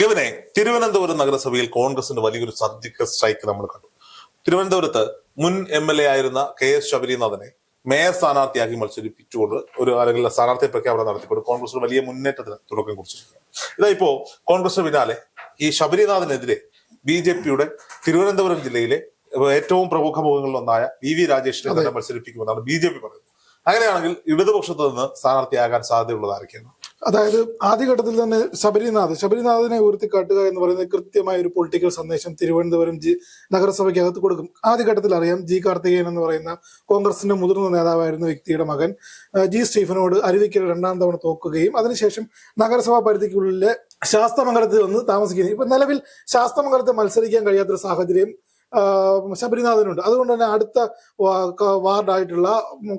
കെവിനെ തിരുവനന്തപുരം നഗരസഭയിൽ കോൺഗ്രസിന്റെ വലിയൊരു സർജിക്കൽ സ്ട്രൈക്ക് നമ്മൾ കണ്ടു. തിരുവനന്തപുരത്ത് മുൻ എം എൽ എ ആയിരുന്ന കെ എസ് ശബരിനാഥനെ മേയർ സ്ഥാനാർത്ഥിയാക്കി മത്സരിപ്പിച്ചുകൊണ്ട് ഒരു അല്ലെങ്കിൽ സ്ഥാനാർത്ഥി പ്രഖ്യാപനം നടത്തിക്കൊണ്ട് കോൺഗ്രസ് ഒരു വലിയ മുന്നേറ്റത്തിന് തുടക്കം കുറിച്ചിരിക്കുകയാണ് ഇതാ ഇപ്പോ കോൺഗ്രസിന് പിന്നാലെ ഈ ശബരിനാഥനെതിരെ ബി ജെ പിയുടെ തിരുവനന്തപുരം ജില്ലയിലെ ഏറ്റവും പ്രമുഖ മുഖങ്ങളിൽ ഒന്നായ വി വി രാജേഷിനെ തന്നെ മത്സരിപ്പിക്കുമെന്നാണ് ബി ജെ പി പറയുന്നത്. അങ്ങനെയാണെങ്കിൽ ഇടതുപക്ഷത്ത് നിന്ന് സ്ഥാനാർത്ഥിയാകാൻ സാധ്യതയുള്ളത് ആരൊക്കെയാണ്? അതായത് ആദ്യഘട്ടത്തിൽ തന്നെ ശബരിനാഥ് ശബരിനാഥിനെ ഉയർത്തിക്കാട്ടുക എന്ന് പറയുന്നത് കൃത്യമായ ഒരു പൊളിറ്റിക്കൽ സന്ദേശം തിരുവനന്തപുരം ജി നഗരസഭയ്ക്കകത്ത് കൊടുക്കും. ആദ്യഘട്ടത്തിൽ അറിയാം ജി കാർത്തികേയൻ എന്ന് പറയുന്ന കോൺഗ്രസിന്റെ മുതിർന്ന നേതാവായിരുന്ന വ്യക്തിയുടെ മകൻ. ജി സ്റ്റീഫനോട് അരുവിക്കൽ രണ്ടാം തവണ തോക്കുകയും അതിനുശേഷം നഗരസഭാ പരിധിക്കുള്ളിലെ ശാസ്തമംഗലത്തിൽ വന്ന് താമസിക്കുന്നത് ഇപ്പൊ നിലവിൽ ശാസ്തമംഗലത്തെ മത്സരിക്കാൻ കഴിയാത്തൊരു സാഹചര്യം ശബരിനാഥനുണ്ട്. അതുകൊണ്ട് തന്നെ അടുത്ത വാർഡായിട്ടുള്ള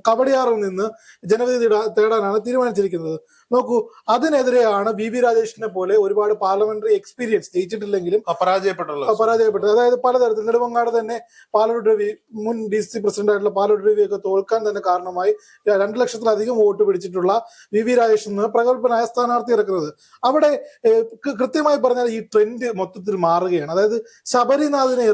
കവടിയാറിൽ നിന്ന് ജനവിധി തേടാനാണ് തീരുമാനിച്ചിരിക്കുന്നത്. നോക്കൂ അതിനെതിരെയാണ് വി വി രാജേഷിനെ പോലെ ഒരുപാട് പാർലമെന്ററി എക്സ്പീരിയൻസ് ജയിച്ചിട്ടില്ലെങ്കിലും ആ, പരാജയപ്പെട്ടുള്ള പരാജയപ്പെട്ടത് അതായത് പലതരത്തിൽ നെടുമങ്ങാട് തന്നെ പാലോട് രവി മുൻ ഡി സി പ്രസിഡന്റ് ആയിട്ടുള്ള പാലോട് രവിയൊക്കെ തോൽക്കാൻ തന്നെ കാരണമായി രണ്ട് ലക്ഷത്തിലധികം വോട്ട് പിടിച്ചിട്ടുള്ള വി വി രാജേഷ് എന്ന് പ്രഗത്ഭനായ സ്ഥാനാർത്ഥി ഇറക്കുന്നത്. അവിടെ കൃത്യമായി പറഞ്ഞാൽ ഈ ട്രെൻഡ് മൊത്തത്തിൽ മാറുകയാണ്. അതായത് ശബരിനാഥിനെ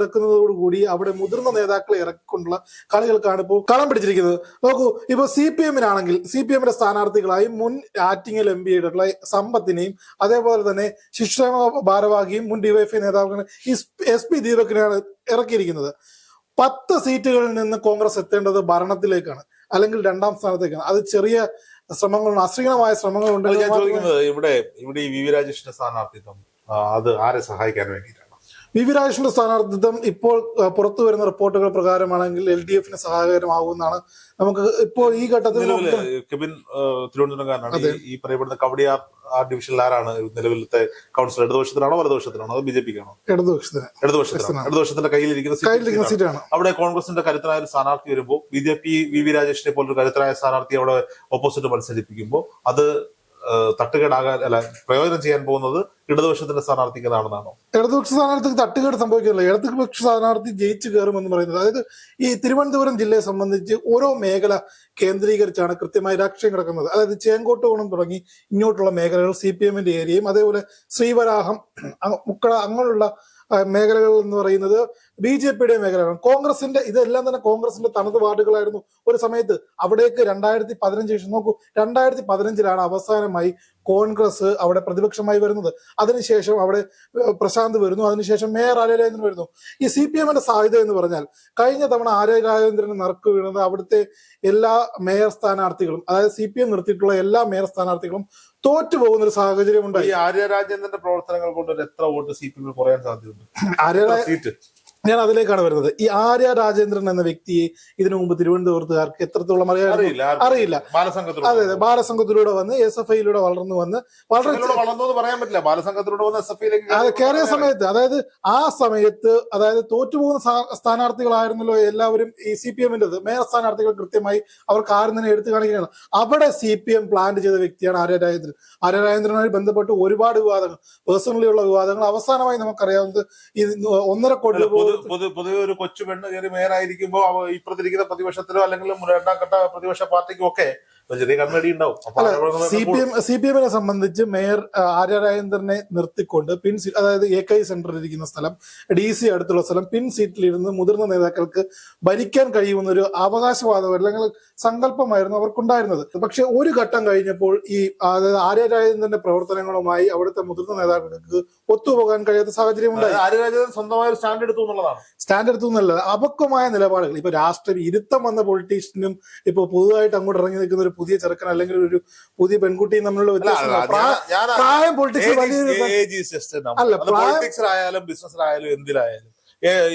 ഇറക്കുന്നതോടുകൂടി അവിടെ മുതിർന്ന നേതാക്കളെ ഇറക്കിക്കൊണ്ടുള്ള കളികൾക്കാണ് ഇപ്പോൾ കളം പിടിച്ചിരിക്കുന്നത്. നോക്കൂ ഇപ്പോൾ സി പി എമ്മിനാണെങ്കിൽ സി പി എമ്മിന്റെ സ്ഥാനാർത്ഥികളായി മുൻ ആറ്റിങ്ങൽ എം പി ആയിട്ടുള്ള സമ്പത്തിനെയും അതേപോലെ തന്നെ ശിക്ഷേമ ഭാരവാഹിയും മുൻ ഡിവൈഎഫ്ഐ നേതാവ് എസ് പി ദീപകിനെയാണ് ഇറക്കിയിരിക്കുന്നത്. പത്ത് സീറ്റുകളിൽ നിന്ന് കോൺഗ്രസ് എത്തേണ്ടത് ഭരണത്തിലേക്കാണ്. അല്ലെങ്കിൽ രണ്ടാം സ്ഥാനത്തേക്കാണ്. അത് ചെറിയ ശ്രമങ്ങളുണ്ട് അശ്രീണമായ ശ്രമങ്ങളുണ്ട് ഇവിടെ ഇവിടെ ഈ വി വി രാജേഷിന്റെ സ്ഥാനാർത്ഥിത്വം അത് ആരെ സഹായിക്കാൻ വേണ്ടിയിട്ടാണ്? വി വി രാജേഷിന്റെ സ്ഥാനാർത്ഥിത്വം ഇപ്പോൾ പുറത്തു വരുന്ന റിപ്പോർട്ടുകൾ പ്രകാരമാണെങ്കിൽ എൽ ഡി എഫിന് സഹായകരമാകുമെന്നാണ് നമുക്ക് ഇപ്പോൾ ഈ ഘട്ടത്തിൽ കെബിൻ തിരുവനന്തപുരംകാരനാണ്. ഈ- പറയപ്പെടുന്ന കവടിയാർ ആ ഡിവിഷനിൽ ആരാണ് നിലവിലത്തെ കൗൺസിലർ? ഇടതുപക്ഷത്തിനാണോ വലതുപക്ഷത്തിനാണോ അത് ബി ജെ പിക്കാണോ? ഇടതുപക്ഷത്തിന്. ഇടതുപക്ഷത്തിലാണ്? ഇടതുപക്ഷത്തിന്റെ കയ്യിലിരിക്കുന്ന സീറ്റാണ്. അവിടെ കോൺഗ്രസിന്റെ കരുത്തനായ ഒരു സ്ഥാനാർത്ഥി വരുമ്പോൾ B J P V V രാജേഷിനെ പോലൊരു കരുത്തനായ സ്ഥാനാർത്ഥി അവിടെ ഓപ്പോസിറ്റ് മത്സരിപ്പിക്കുമ്പോൾ അത് തട്ടുകേടാകാൻ അല്ല പ്രയോജനം ചെയ്യാൻ പോകുന്നത് ഇടതുപക്ഷത്തിന്റെ സ്ഥാനാർത്ഥിക്ക് ഇടതുപക്ഷ സ്ഥാനാർത്ഥിക്ക് തട്ടുകേട് സംഭവിക്കുന്നില്ല. ഇടതുപക്ഷ സ്ഥാനാർത്ഥി ജയിച്ചു കയറുമെന്ന് പറയുന്നത്. അതായത് ഈ തിരുവനന്തപുരം ജില്ലയെ സംബന്ധിച്ച് ഓരോ മേഖല കേന്ദ്രീകരിച്ചാണ് കൃത്യമായി രാഷ്ട്രീയം കിടക്കുന്നത്. അതായത് ചേങ്കോട്ടുകോണം തുടങ്ങി ഇങ്ങോട്ടുള്ള മേഖലകൾ സി പി എമ്മിന്റെ ഏരിയയും അതേപോലെ ശ്രീവരാഹം മുക്കള അങ്ങനെയുള്ള മേഖലകൾ എന്ന് പറയുന്നത് ബി ജെ പിയുടെ മേഖലകളാണ് കോൺഗ്രസിന്റെ ഇതെല്ലാം തന്നെ കോൺഗ്രസിന്റെ തനത് വാർഡുകളായിരുന്നു ഒരു സമയത്ത്. അവിടേക്ക് രണ്ടായിരത്തി പതിനഞ്ച് ശേഷം നോക്കൂ രണ്ടായിരത്തി പതിനഞ്ചിലാണ് അവസാനമായി കോൺഗ്രസ് അവിടെ പ്രതിപക്ഷമായി വരുന്നത്. അതിനുശേഷം അവിടെ പ്രശാന്ത് വരുന്നു അതിനുശേഷം മേയർ ആര്യരാജേന്ദ്രൻ വരുന്നു. ഈ സി പി എമ്മിന്റെ സാധ്യത എന്ന് പറഞ്ഞാൽ കഴിഞ്ഞ തവണ ആര്യ രാജേന്ദ്രൻ നറുക്ക് വീണത് അവിടുത്തെ എല്ലാ മേയർ സ്ഥാനാർത്ഥികളും അതായത് സി പി എം നിർത്തിയിട്ടുള്ള എല്ലാ മേയർ സ്ഥാനാർത്ഥികളും തോറ്റു പോകുന്ന ഒരു സാഹചര്യം ഈ ഉണ്ടായി ആര്യ രാജേന്ദ്രന്റെ പ്രവർത്തനങ്ങൾ കൊണ്ട് എത്ര വോട്ട് സി പി എമ്മിൽ കുറയാൻ സാധ്യതയുണ്ട്? ആര്യ സീറ്റ്. ഞാൻ അതിലേക്കാണ് വരുന്നത്. ഈ ആര്യ രാജേന്ദ്രൻ എന്ന വ്യക്തിയെ ഇതിനു മുമ്പ് തിരുവനന്തപുരത്തുകാർക്ക് എത്രത്തോളം അറിയാറില്ല അറിയില്ല അതെ അതെ. ബാലസംഘത്തിലൂടെ വന്ന് എസ് എഫ് ഐയിലൂടെ വളർന്നു വന്ന് വളരെ പറയാൻ പറ്റില്ല. ബാലസംഘത്തിലൂടെ വന്ന് എസ് എഫ് ഐയിലേക്ക് അത് കയറിയ സമയത്ത് അതായത് ആ സമയത്ത് അതായത് തോറ്റുപോകുന്ന സ്ഥാ- സ്ഥാനാർത്ഥികളായിരുന്നല്ലോ എല്ലാവരും ഈ സി പി എമ്മിന്റെ മേയർ സ്ഥാനാർത്ഥികൾ കൃത്യമായി അവർക്ക് ആരും തന്നെ എടുത്തു കാണിക്കുകയാണ് അവിടെ സി പി എം പ്ലാൻ ചെയ്ത വ്യക്തിയാണ് ആര്യ രാജേന്ദ്രൻ. ആര്യ രാജേന്ദ്രനുമായി ബന്ധപ്പെട്ട് ഒരുപാട് വിവാദങ്ങൾ പേഴ്സണലി ഉള്ള വിവാദങ്ങൾ അവസാനമായി നമുക്കറിയാവുന്നത് ഈ ഒന്നര കോടി രൂപ പൊതു പൊതു പൊതുവെ ഒരു കൊച്ചു പെണ്ണ് കയറി മേയറായിരിക്കുമ്പോ ഇപ്പുറത്തിരിക്കുന്ന പ്രതിപക്ഷത്തിലോ അല്ലെങ്കിൽ രണ്ടാം ഘട്ട പ്രതിപക്ഷ പാർട്ടിക്കും ഒക്കെ ചെറിയ കണ്ണടി ഉണ്ടാവും. അപ്പൊ C P M C P എമ്മിനെ സംബന്ധിച്ച് മേയർ ആര്യരാജേന്ദ്രനെ ആര്യ രാജേന്ദ്രനെ നിർത്തിക്കൊണ്ട് പിൻ സീറ്റ് അതായത് എ കെ സെന്ററിൽ ഇരിക്കുന്ന സ്ഥലം ഡി സി അടുത്തുള്ള സ്ഥലം പിൻ സീറ്റിലിരുന്ന് മുതിർന്ന നേതാക്കൾക്ക് ഭരിക്കാൻ കഴിയുമെന്ന ഒരു അവകാശവാദം അല്ലെങ്കിൽ സങ്കല്പമായിരുന്നു അവർക്കുണ്ടായിരുന്നത്. പക്ഷെ ഒരു ഘട്ടം കഴിഞ്ഞപ്പോൾ ഈ അതായത് ആര്യ രാജേന്ദ്രന്റെ പ്രവർത്തനങ്ങളുമായി അവിടുത്തെ മുതിർന്ന നേതാക്കൾക്ക് ഒത്തുപോകാൻ കഴിയാത്ത സാഹചര്യം ഉണ്ടായി. ആര്യ രാജേന്ദ്രൻ സ്വന്തമായ സ്റ്റാൻഡ് എടുത്തു എന്നുള്ളതാണ്. സ്റ്റാൻഡ് എടുത്തു എന്നുള്ളത് അപക്വമായ നിലപാടുകൾ. ഇപ്പൊ രാഷ്ട്രീയ ഇരുത്തം വന്ന പൊളിറ്റീഷ്യനും ഇപ്പൊ പുതുതായിട്ട് അങ്ങോട്ട് ഇറങ്ങി നിൽക്കുന്ന ഒരു പുതിയ ചെറുക്കൻ അല്ലെങ്കിൽ ഒരു പുതിയ പെൺകുട്ടിയും തമ്മിലുള്ള വ്യത്യാസം പ്രായ- പൊളിറ്റിക്സ്. അല്ല, പൊളിറ്റിക്സിലായാലും ബിസിനസ്സിലായാലും എന്തിലായാലും.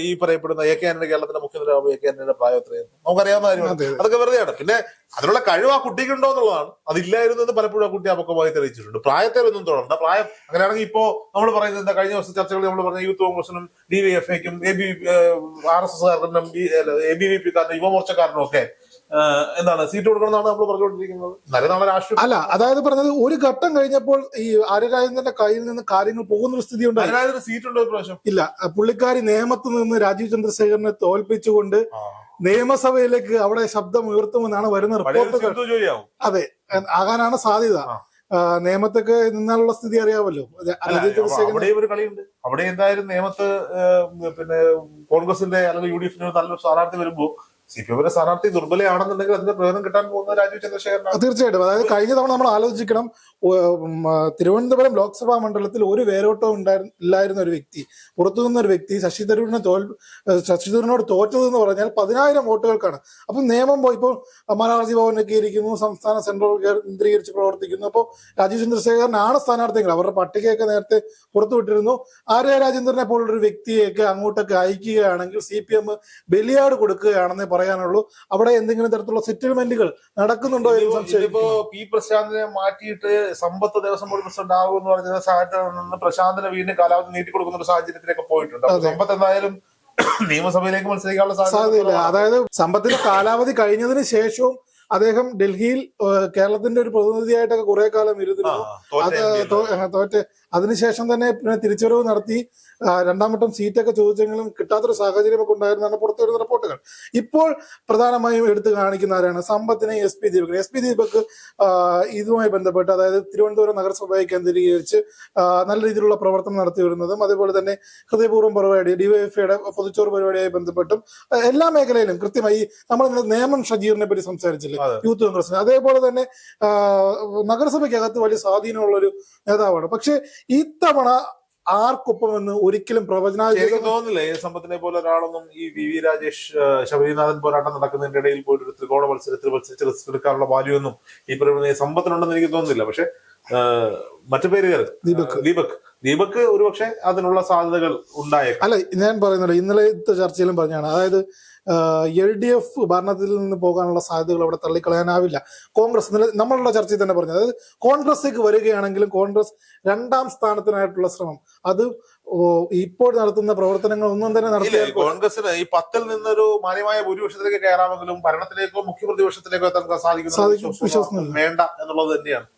ഈ പറയപ്പെടുന്ന എ കെ ആന്റണി കേരളത്തിന്റെ മുഖ്യമന്ത്രി എ കെ ആന്റണിയുടെ പ്രായം എത്രയായിരുന്നു? നമുക്കറിയാവുന്ന കാര്യമാണ്. അതെ, അതെ. അതൊക്കെ വെറുതെയാണ് പിന്നെ അതിനുള്ള കഴിവ് ആ കുട്ടിക്ക് ഉണ്ടോ എന്നുള്ളതാണ്. അതില്ലായിരുന്നു എന്ന് പലപ്പോഴും ആ കുട്ടി അപക്വമായി തെളിയിച്ചിട്ടുണ്ട്. പ്രായത്തിലൊന്നും തുടർന്ന പ്രായം അങ്ങനെയാണെങ്കിൽ ഇപ്പോ നമ്മൾ പറയുന്നത് എന്താ? കഴിഞ്ഞ ദിവസം ചർച്ചകളിൽ നമ്മൾ പറഞ്ഞ യൂത്ത് കോൺഗ്രസിനും D Y F ഐക്കും A B R S S കാരനും A B V P കാരനും യുവമോർച്ചക്കാരനും ഒക്കെ എന്താണ് സീറ്റ് കൊടുക്കണമെന്നാണ് നമ്മൾ പറഞ്ഞുകൊണ്ടിരിക്കുന്നത്? നല്ല നമ്മുടെ രാഷ്ട്രീയ അല്ല അതായത് പറഞ്ഞത് ഒരു ഘട്ടം കഴിഞ്ഞപ്പോൾ ഈ ആര്യരാജേന്ദ്രന്റെ കയ്യിൽ നിന്ന് കാര്യങ്ങൾ പോകുന്ന ഒരു സ്ഥിതി ഉണ്ട് സീറ്റ് ഉണ്ടോ പ്രാവശ്യം? ഇല്ല പുള്ളിക്കാരി നിയമത്ത് നിന്ന് രാജീവ് ചന്ദ്രശേഖരനെ തോൽപ്പിച്ചുകൊണ്ട് നിയമസഭയിലേക്ക് അവിടെ ശബ്ദം ഉയർത്തുമെന്നാണ് വരുന്ന റിപ്പോർട്ട് റിപ്പോർട്ടുകൾ. അതെ ആകാനാണ് സാധ്യത. നിയമത്തൊക്കെ നിന്നാലുള്ള സ്ഥിതി അറിയാമല്ലോ. അത് അല്ല, അനധികൃത അവ- ശേഖരണം- അവിടെയും ഒരു കളിയുണ്ട്. അവിടെ എന്തായാലും നിയമത്ത് പിന്നെ കോൺഗ്രസിന്റെ അല്ലെങ്കിൽ യു ഡി എഫിന്റെ നല്ലൊരു സ്ഥാനാർത്ഥി വരുമ്പോൾ സി പി എമ്മിന്റെ സ്ഥാനാർത്ഥി ദുർബലയാണെന്നുണ്ടെങ്കിൽ അതിന്റെ പ്രയോജനം കിട്ടാൻ പോകുന്ന രാജീവ് ചന്ദ്രശേഖരനാണ്. തീർച്ചയായിട്ടും. അതായത് കഴിഞ്ഞ തവണ നമ്മൾ ആലോചിക്കണം തിരുവനന്തപുരം ലോക്സഭാ മണ്ഡലത്തിൽ ഒരു വേരോട്ടവും ഉണ്ടായിരുന്ന ഇല്ലായിരുന്ന ഒരു വ്യക്തി പുറത്തു നിന്ന ഒരു വ്യക്തി ശശി തരൂരിനെ തോൽ ശശി തരൂരിനോട് തോറ്റതെന്ന് പറഞ്ഞാൽ പതിനായിരം വോട്ടുകൾക്കാണ്. അപ്പം നിയമം പോയി ഇപ്പോൾ മലയാളി ഭവനൊക്കെ ഇരിക്കുന്നു സംസ്ഥാന സെൻട്രൽ കേന്ദ്രീകരിച്ച് പ്രവർത്തിക്കുന്നു. അപ്പോൾ രാജീവ് ചന്ദ്രശേഖരനാണ് സ്ഥാനാർത്ഥികൾ അവരുടെ പട്ടികയൊക്കെ നേരത്തെ പുറത്തുവിട്ടിരുന്നു ആര്യ രാജേന്ദ്രനെ പോലുള്ള ഒരു വ്യക്തിയൊക്കെ അങ്ങോട്ടൊക്കെ അയക്കുകയാണെങ്കിൽ സി പി എം ബലിയാട് കൊടുക്കുകയാണെന്നേ പറയാനുള്ളൂ. അവിടെ എന്തെങ്കിലും തരത്തിലുള്ള സെറ്റിൽമെന്റുകൾ നടക്കുന്നുണ്ടോ എന്ന് സംശയം ഇപ്പോ പി പ്രശാന്തിനെ മാറ്റിയിട്ട് സമ്പത്ത് ദേവസ്വം ബോർഡ് പ്രസിഡന്റ് ആകും എന്ന് പറഞ്ഞ സാഹചര്യത്തിൽ പ്രശാന്തിനെ വീണ്ടും കാലാവധി നീട്ടി കൊടുക്കുന്ന ഒരു സാഹചര്യത്തിലേക്ക് പോയിട്ടുണ്ട്. സമ്പത്ത് എന്തായാലും നിയമസഭയിലേക്ക് മത്സരിക്കാനുള്ള സാധ്യതയില്ല. അതായത് സമ്പത്തിന്റെ കാലാവധി കഴിഞ്ഞതിന് ശേഷവും അദ്ദേഹം ഡൽഹിയിൽ കേരളത്തിന്റെ ഒരു പ്രതിനിധിയായിട്ടൊക്കെ കുറെ കാലം ഇരുന്നിരുന്നു അത് തോറ്റ് അതിനുശേഷം തന്നെ പിന്നെ തിരിച്ചുവരവ് നടത്തി ആ, രണ്ടാം വട്ടം സീറ്റൊക്കെ ചോദിച്ചെങ്കിലും കിട്ടാത്തൊരു സാഹചര്യമൊക്കെ ഉണ്ടായിരുന്നാണ് പുറത്തു വരുന്ന റിപ്പോർട്ടുകൾ. ഇപ്പോൾ പ്രധാനമായും എടുത്തു കാണിക്കുന്ന ആരാണ്? സമ്പത്തിനെ S P Deepak. S P Deepak ഇതുമായി ബന്ധപ്പെട്ട് അതായത് തിരുവനന്തപുരം നഗരസഭയെ കേന്ദ്രീകരിച്ച് നല്ല രീതിയിലുള്ള പ്രവർത്തനം നടത്തി വരുന്നതും അതേപോലെ തന്നെ ഹൃദയപൂർവം പരിപാടി ഡിവൈഎഫ്ഐയുടെ പൊതുച്ചോറ് പരിപാടിയായി ബന്ധപ്പെട്ടും എല്ലാ മേഖലയിലും കൃത്യമായി നമ്മൾ നേമൻ നേമം ഷജീറിനെ പറ്റി സംസാരിച്ചില്ലേ? യൂത്ത് കോൺഗ്രസിന്. അതേപോലെ തന്നെ നഗരസഭയ്ക്കകത്ത് വലിയ സ്വാധീനമുള്ള ഒരു നേതാവാണ്. പക്ഷെ ഇത്തവണ ആർക്കൊപ്പം എന്ന് ഒരിക്കലും പ്രവചന തോന്നുന്നില്ല. എ സമ്പത്തിനെ പോലെ ഒരാളൊന്നും ഈ വി വി രാജേഷ് ശബരിനാഥൻ പോരാട്ടം നടക്കുന്നതിന്റെ ഇടയിൽ പോയിട്ട് ഒരു ത്രികോണ മത്സരത്തിൽ മത്സരിച്ച് റിസ്ക് എടുക്കാനുള്ള വാല്യൂ വാല്യൊന്നും ഈ പറയുന്ന സമ്പത്തിനുണ്ടെന്ന് എനിക്ക് തോന്നുന്നില്ല. പക്ഷെ മറ്റു പേര് ദീപക്. ദീപക്. ദീപക് ഒരുപക്ഷെ അതിനുള്ള സാധ്യതകൾ ഉണ്ടായേക്കാം. അല്ല ഞാൻ പറയുന്നില്ല. ഇന്നലത്തെ ചർച്ചയിലും പറഞ്ഞാണ്. അതായത് എൽ ഡി എഫ് ഭരണത്തിൽ നിന്ന് പോകാനുള്ള സാധ്യതകൾ അവിടെ തള്ളിക്കളയാനാവില്ല. കോൺഗ്രസ് നമ്മളുടെ ചർച്ചയിൽ തന്നെ പറഞ്ഞു അതായത് കോൺഗ്രസിലേക്ക് വരികയാണെങ്കിലും കോൺഗ്രസ് രണ്ടാം സ്ഥാനത്തിനായിട്ടുള്ള ശ്രമം. അത് ഇപ്പോൾ നടത്തുന്ന പ്രവർത്തനങ്ങൾ ഒന്നും തന്നെ നടത്തില്ല കോൺഗ്രസിന് ഈ പത്തിൽ നിന്നൊരു മാന്യമായ ഭൂരിപക്ഷത്തിലേക്ക് കയറാമെങ്കിലും ഭരണത്തിലേക്കോ മുഖ്യപ്രതിപക്ഷത്തിലേക്കോ എത്താൻ സാധിക്കുന്ന സാധിക്കും, വേണ്ട എന്നുള്ളത് തന്നെയാണ്.